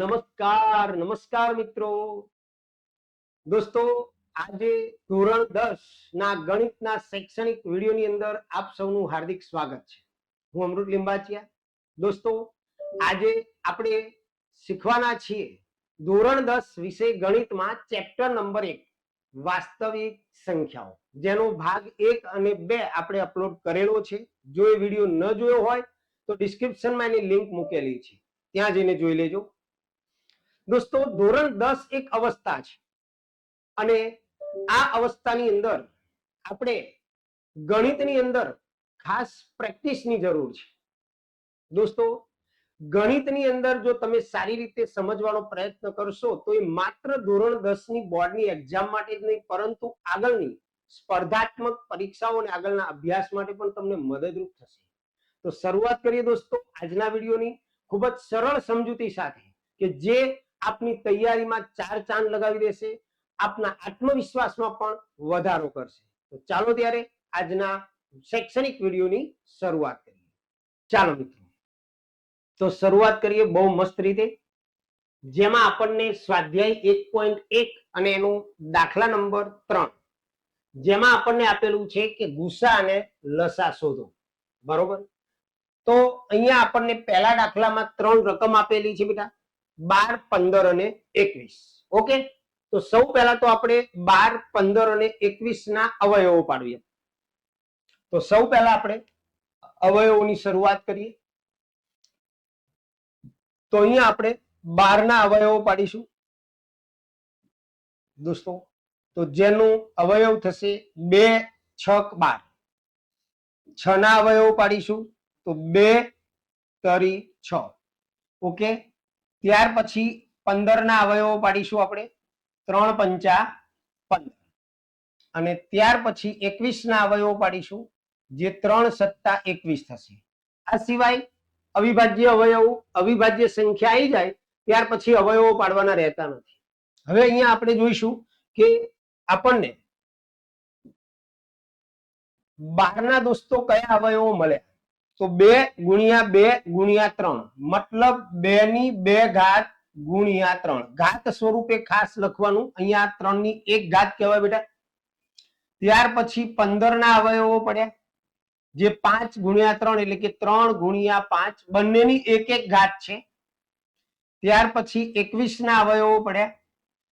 નમસ્કાર નમસ્કાર મિત્રો. દોસ્તો, આજે ધોરણ દસ ના ગણિતના શૈક્ષણિક વિડીયોની અંદર આપ સૌનું હાર્દિક સ્વાગત છે. હું અમૃત લિંબાચિયા. દોસ્તો, આજે આપણે શીખવાના છીએ ધોરણ દસ વિષય ગણિતમાં ચેપ્ટર નંબર એક, વાસ્તવિક સંખ્યાઓ. જેનો ભાગ એક અને બે આપણે અપલોડ કરેલો છે. જો એ વીડિયો ન જોયો હોય તો ડિસ્ક્રિપ્શનમાં એની લિંક મૂકેલી છે. ત્યાં જઈને જોઈ લેજો. દોસ્તો, ધોરણ દસ એક અવસ્થા છે. અને આ અવસ્થાની અંદર આપણે ગણિતની અંદર ખાસ પ્રેક્ટિસની જરૂર છે. દોસ્તો, ગણિતની અંદર જો તમે સારી રીતે સમજવાનો પ્રયત્ન કરશો, તો એ માત્ર ધોરણ દસની બોર્ડની એક્ઝામ માટે જ નહીં, પરંતુ આગળની સ્પર્ધાત્મક પરીક્ષાઓ અને આગળના અભ્યાસ માટે પણ તમને મદદરૂપ થશે. તો શરૂઆત કરીએ દોસ્તો આજના વિડીયોની ખૂબ જ સરળ સમજૂતી સાથે કે જે આપની તૈયારીમાં ચાર ચાંદ લગાવી દેશે, આપના આત્મવિશ્વાસમાં પણ વધારો કરશે. તો ચાલો ત્યારે આજના શૈક્ષણિક વિડીયોની શરૂઆત કરીએ. ચાલો મિત્રો. તો શરૂઆત કરીએ બહુ મસ્ત રીતે. જેમાં આપણને સ્વાધ્યાય એક પોઈન્ટ એક અને એનું દાખલા નંબર ત્રણ. જેમાં આપણને આપેલું છે કે ગુસ્સા અને લસા શોધો. બરોબર? તો અહીંયા આપણને પહેલા દાખલામાં ત્રણ રકમ આપેલી છે બેટા. બાર પંદર અને એકવીસ. ઓકે? તો સૌ પહેલા તો આપણે બાર પંદર અને એકવીસ ના અવયવો પાડીએ. તો સૌ પહેલા આપણે અવયવોની શરૂઆત કરીએ. તો અહીંયા આપણે બાર ના અવયવો પાડીશું. દોસ્તો, તો જેનું અવયવ થશે બે છક બાર. છ ના અવયવો પાડીશું, તો બે, તરી, છ. ઓકે? ત્યાર પછી પંદર ના અવયવો પાડીશું આપણે. ત્રણ પંચા પંદર. અને ત્યાર પછી એકવીસ ના અવયવો પાડીશું, જે ત્રણ સત્તા એકવીસ થશે. આ સિવાય અવિભાજ્ય અવયવો, અવિભાજ્ય સંખ્યા આવી જાય, ત્યાર પછી અવયવો પાડવાના રહેતા નથી. હવે અહીંયા આપણે જોઈશું કે આપણને બારના દોસ્તો કયા અવયવો મળ્યા? તો બે ગુણ્યા બે ગુણ્યા ત્રણ. મતલબ બે ની બે ઘાત ગુણ્યા ત્રણ. ઘાત સ્વરૂપે ખાસ લખવાનું. અહીંયા ત્રણની એક ઘાત કહેવાય બેટા. ત્યાર પછી પંદર ના અવયવો પડ્યા. જે પાંચ ગુણ્યા ત્રણ એટલે કે ત્રણ ગુણ્યા પાંચ બંનેની એક એક ઘાત છે. ત્યાર પછી એકવીસ ના અવયવો પડ્યા.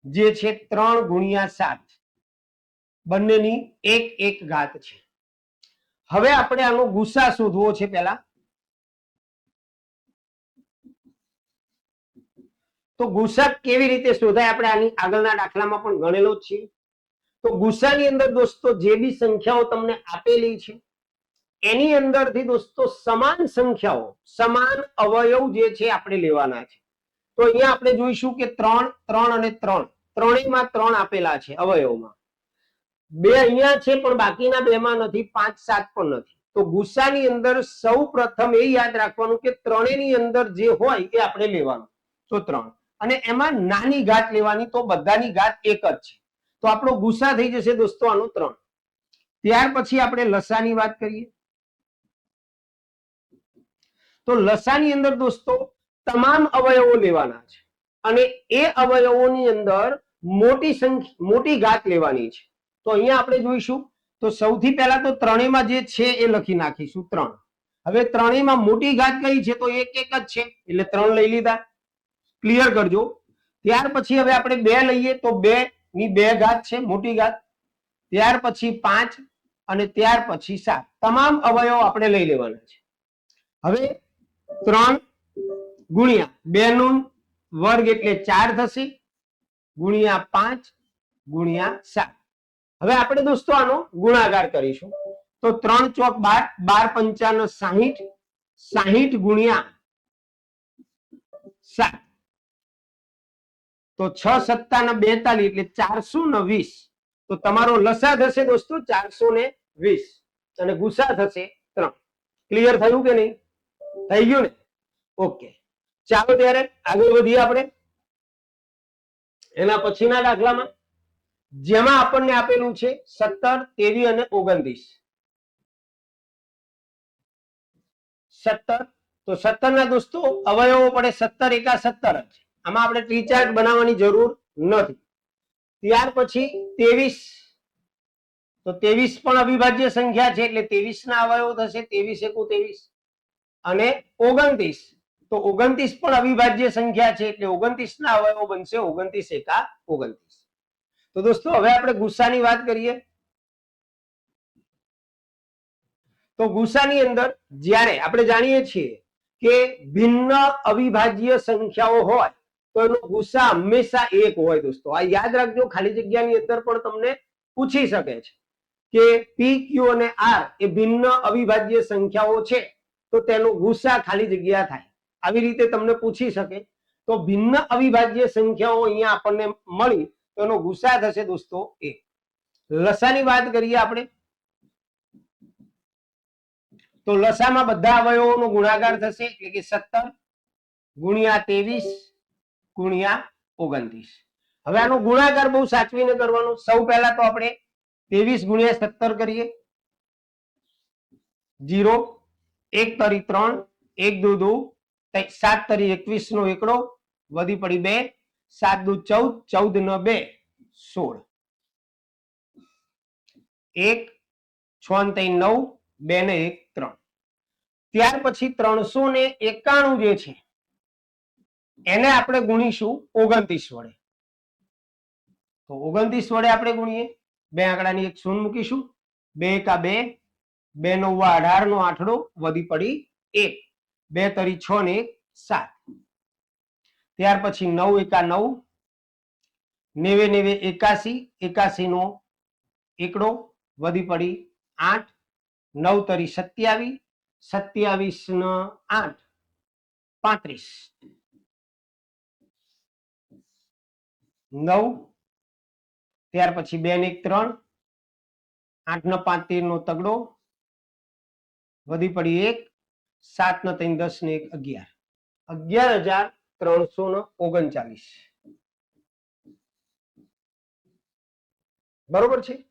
જે છે ત્રણ ગુણ્યા સાત. બંનેની એક એક ઘાત છે. હવે આપણે આનો ગુસા શોધવો છે પહેલા. તો ગુસા કેવી રીતે શોધાય? આપણે આની આગળના દાખલામાં પણ ગણેલો જ છે તો ગુસ્સાની અંદર દોસ્તો જે બી સંખ્યાઓ તમને આપેલી છે, એની અંદરથી દોસ્તો સમાન સંખ્યાઓ, સમાન અવયવ જે છે આપણે લેવાના છે. તો અહીંયા આપણે જોઈશું કે ત્રણ ત્રણ અને ત્રણ. ત્રણેયમાં ત્રણ આપેલા છે અવયવમાં. બે અહીંયા છે, પણ બાકીના બેમાં નથી, પાંચ, સાત પણ નથી. તો ગુસ્સાની અંદર સૌ પ્રથમ એ યાદ રાખવાનું કે ત્રણેયની અંદર જે હોય એ આપણે લેવાનું. તો ત્રણ. અને એમાં નાની ઘાત લેવાની તો બધાની ઘાત એક જ છે. તો આપણો ગુસ્સા થઈ જશે દોસ્તો આનો ત્રણ. ત્યાર પછી આપણે લસાની વાત કરીએ. તો લસાની અંદર દોસ્તો તમામ અવયવો લેવાના છે. અને એ અવયવોની અંદર મોટી સંખ્યા, મોટી ઘાત લેવાની છે. તો અહીંયા આપણે જોઈશું. તો સૌથી પહેલા તો ત્રણેયમાં જે છે એ લખી નાખીશું, ત્રણ. હવે ત્રણેયમાં મોટી ઘાત કઈ છે? તો એક એક જ છે. એટલે ત્રણ લઈ લીધા. ક્લિયર કરજો. ત્યાર પછી હવે આપણે બે લઈએ તો બે ની બે ઘાત છે, મોટી ઘાત. ત્યાર પછી પાંચ અને ત્યાર પછી સાત. તમામ અવયવ આપણે લઈ લેવાના છે. હવે ત્રણ ગુણ્યા બે નો વર્ગ એટલે ચાર થશે. ગુણ્યા પાંચ ગુણ્યા સાત. હવે આપણે દોસ્તો આનો ગુણાકાર કરીશું. તો ત્રણ ચોક બાર બાર પંચાનો સાહીઠ સાહીઠ ગુણ્યા સાત. તો છ સત્તા ને બેતાલીસ, એટલે ચારસો ને વીસ. તો તમારો લસા થશે દોસ્તો ચારસો ને વીસ. અને ગુસા થશે ત્રણ. ક્લિયર થયું કે નહીં? થઈ ગયું ને? ઓકે ચાલો ત્યારે આગળ વધીએ આપણે. એના પછીના દાખલામાં. જેમાં આપણને આપેલું છે સત્તર તેવી અને ઓગણત્રીસ. સત્તર, તો સત્તર ના દોસ્તો, અવયવો પડે સત્તર, એકા સત્તર જ. આમાં આપણે ટ્રીચાર્ટ બનાવવાની જરૂર નથી. ત્યાર પછી તેવીસ તો તેવીસ પણ અવિભાજ્ય સંખ્યા છે, એટલે તેવીસ ના અવયવો થશે તેવીસ એકુ તેવીસ અને ઓગણત્રીસ. તો ઓગણત્રીસ પણ અવિભાજ્ય સંખ્યા છે, એટલે ઓગણત્રીસ ના અવયવો બનશે ઓગણત્રીસ એકા ઓગણત્રીસ. તો દોસ્તો, હવે આપણે ગુસ્સાની વાત કરીએ. તો ગુસ્સાની અંદર જ્યારે આપણે જાણીએ છીએ કે ભિન્ન અવિભાજ્ય સંખ્યાઓ હોય, તો એનો ગુસ્સા હંમેશા એક હોય દોસ્તો. આ યાદ રાખજો, ખાલી જગ્યાની અંદર પણ તમને પૂછી શકે છે કે પી ક્યુ અને આર એ ભિન્ન અવિભાજ્ય સંખ્યાઓ છે, તો તેનો ગુસ્સા ખાલી જગ્યા થાય. આવી રીતે તમને પૂછી શકે. તો ભિન્ન અવિભાજ્ય સંખ્યાઓ અહીંયા આપણને મળી તો એનો ગુસ્સા થશે દોસ્તો એ. લસાની વાત કરીએ આપણે. તો લસામાં બધા અવયવોનો ગુણાકાર થશે એટલે કે સત્તર ગુણ્યા ત્રેવીસ ગુણ્યા ઓગણત્રીસ. હવે આનો ગુણાકાર બહુ સાચવીને કરવાનો. સૌ પહેલા તો આપણે ત્રેવીસ ગુણ્યા સત્તર કરીએ. જીરો, એક તરી ત્રણ, એક દો દો સાત તરી એકવીસ નો એકડો, વધી પડી બે સાત દુ ચૌદ ચૌદ ન બે, સોળ. એક, છ ત્રણ નવ, બે ને એક, ત્રણ. ત્યાર પછી ત્રણસો ને એકાણું જે છે, એને આપણે ગુણીશું ઓગણત્રીસ વડે. તો ઓગણત્રીસ વડે આપણે ગુણીએ. બે આંકડાની એક શૂન્ય મૂકીશું. બે એકા બે બે નવ્વા અઢાર નો આઠડો વધી પડી એક. બે તરી છ ને એક, સાત. ત્યાર પછી નવ એકા નવ, નેવે નેવે એકાસી એકાસી નો એકડો, વધી પડી આઠ, નવ તરી સત્યાવીસ સત્યાવીસ ન આઠ, પાંત્રીસ. નવ, ત્યાર પછી બે ને એક ત્રણ, આઠ ને પાંચ તેર નો તગડો, વધી પડી એક, સાત ને ત્રણ દસ ને એક અગિયાર. અગિયાર હજાર ત્રણસો ને ઓગણચાલીસ. બરોબર છે?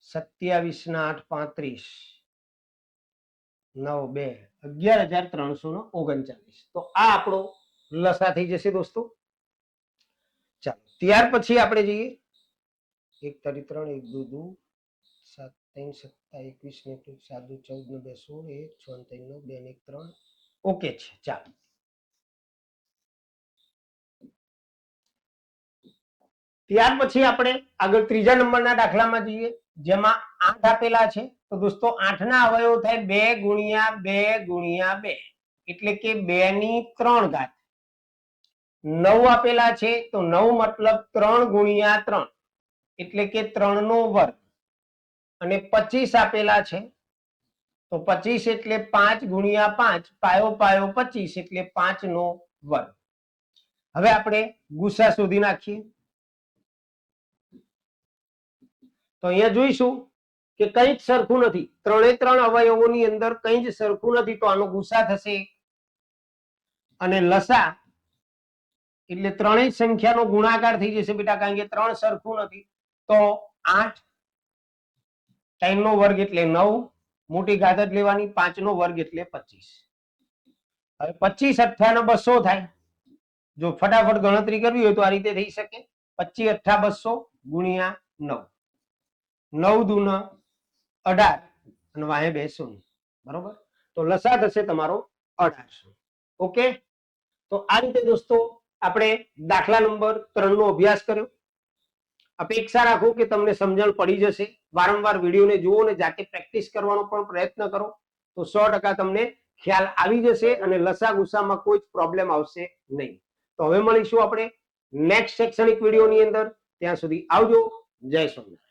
સત્યાવીસ ના આઠ પાંત્રીસ. નવ, બે, અગિયાર હજાર ત્રણસો ને ઓગણચાલીસ. તો આ આપણો લસા થઈ જશે દોસ્તો. ચાલો, ત્યાર પછી આપણે જઈએ. એક તરી ત્રણ, એક દુ. ત્રણ સત્તા એકવીસ ને સાત ચૌદ ને બે સોળ, એક, છ ત્રણ નવ બે ને ત્રણ. ઓકે છે, ચાલો. ત્યાર પછી આપણે આગળ ત્રીજા નંબરના દાખલામાં જઈએ, જેમાં આઠ આપેલા છે. તો દોસ્તો, આઠના અવયવ થાય બે ગુણ્યા બે ગુણ્યા બે. એટલે કે બે ની ત્રણ ઘાત. નવ આપેલા છે, તો નવ મતલબ ત્રણ ગુણ્યા ત્રણ. એટલે કે ત્રણ નો વર્ગ. અને પચીસ આપેલા છે. તો પચીસ એટલે પાંચ ગુણ્યા પાંચ પાયો પાયો પચીસ એટલે પાંચ નો વર્ગ. હવે આપણે ગુસ્સા શોધી નાખીએ. તો અહીંયા જોઈશું કે કંઈ જ સરખું નથી. ત્રણે ત્રણ અવયવોની અંદર કંઈ જ સરખું નથી તો આનો ગુસા થશે. અને લસા એટલે ત્રણેય સંખ્યાનો ગુણાકાર થઈ જશે બેટા, કારણ કે ત્રણ સરખું નથી. તો આઠ ત્રણ નો વર્ગ એટલે નવ, મોટી ઘાત લેવાની પાંચ નો વર્ગ એટલે પચીસ. હવે પચીસ અઠ્ઠા બસો થાય. જો ફટાફટ ગણતરી કરવી હોય તો આ રીતે થઈ શકે. પચીસ અઠ્ઠા બસો ગુણ્યા નવ. નવ દૂન અઢાર અને વાહે બે શૂન્ય. બરોબર? તો લસા થશે તમારો અઢારસો. ઓકે? તો આ રીતે દોસ્તો, આપણે દાખલા નંબર ત્રણ નો અભ્યાસ કર્યો. અપેક્ષા રાખો કે તમને સમજણ પડી જશે. વારંવાર વિડીયોને જુઓ ને જાતે પ્રેક્ટિસ કરવાનો પણ પ્રયત્ન કરો. તો સો ટકા તમને ખ્યાલ આવી જશે અને લસા ગુસ્સામાં કોઈ જ પ્રોબ્લેમ આવશે નહીં. તો હવે મળીશું આપણે નેક્સ્ટ શૈક્ષણિક વિડીયોની અંદર. ત્યાં સુધી આવજો. જય સોમનાથ